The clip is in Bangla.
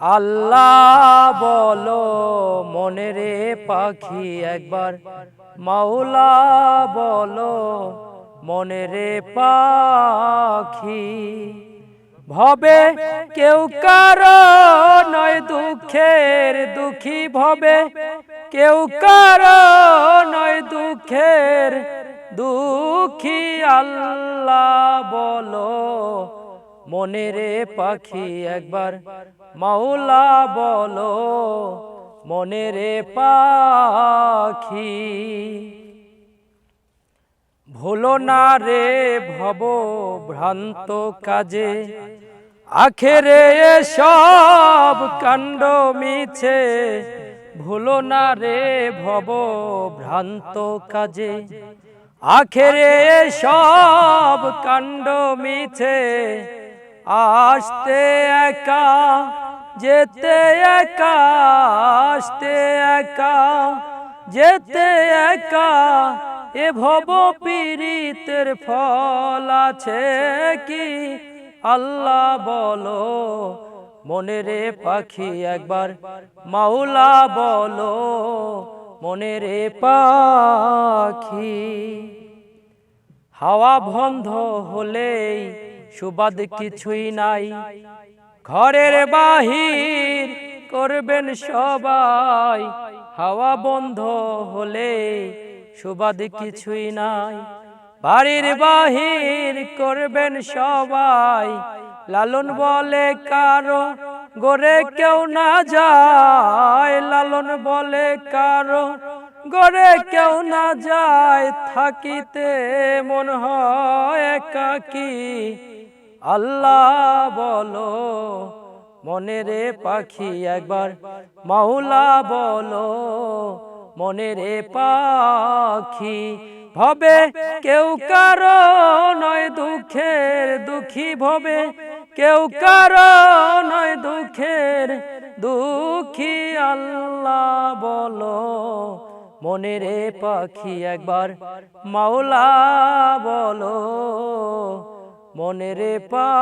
আল্লাহ বলো, মনে রে পাখি একবার। মাওলা বলো, মনে রে পাখি। ভবে কেউ কারও নয় দুঃখের দুঃখী ভবে। কেউ কারও নয় দুঃখের দুঃখী আল্লাহ বলো মনে রে পাখি একবার, মাওলা বলো মনে রে পাখি। ভুলো না রে ভব ভ্রান্ত কাজে, আখেরে সব কাণ্ড মিছে। ভুলো না রে ভব ভ্রান্ত কাজে, আখেরে সব কাণ্ড মিছে। আসতে একা, যেতে একা, আসতে একা, যেতে একা, এ ভব পীড়িতের ফল আছে কি? আল্লাহ বলো, মনে রে পাখি একবার, মাওলা বলো, মনে রে পাখি। হাওয়া বন্ধ হলেই সুবাদ কিছুই নাই। ঘরের বাহির করবেন সবাই। হাওয়া বন্ধ হলে সুবাদ কিছুই নাই। বাড়ির বাহির করবেন সবাই। লালন বলে কারও গড়ে কেউ না যায়। লালন বলে কারও গড়ে কেউ না যায়। থাকিতে মন হয় একাকী। আল্লাহ বলো, মনে রে পাখি একবার, মাওলা বলো, মনে রে পাখি ভবে, কেউ কারও নয় দুঃখের দুঃখী ভবে, কেউ কারও নয় দুঃখের দুঃখী আল্লাহ বলো, মনে রে পাখি একবার, মাওলা বলো। মনে রে পাখি।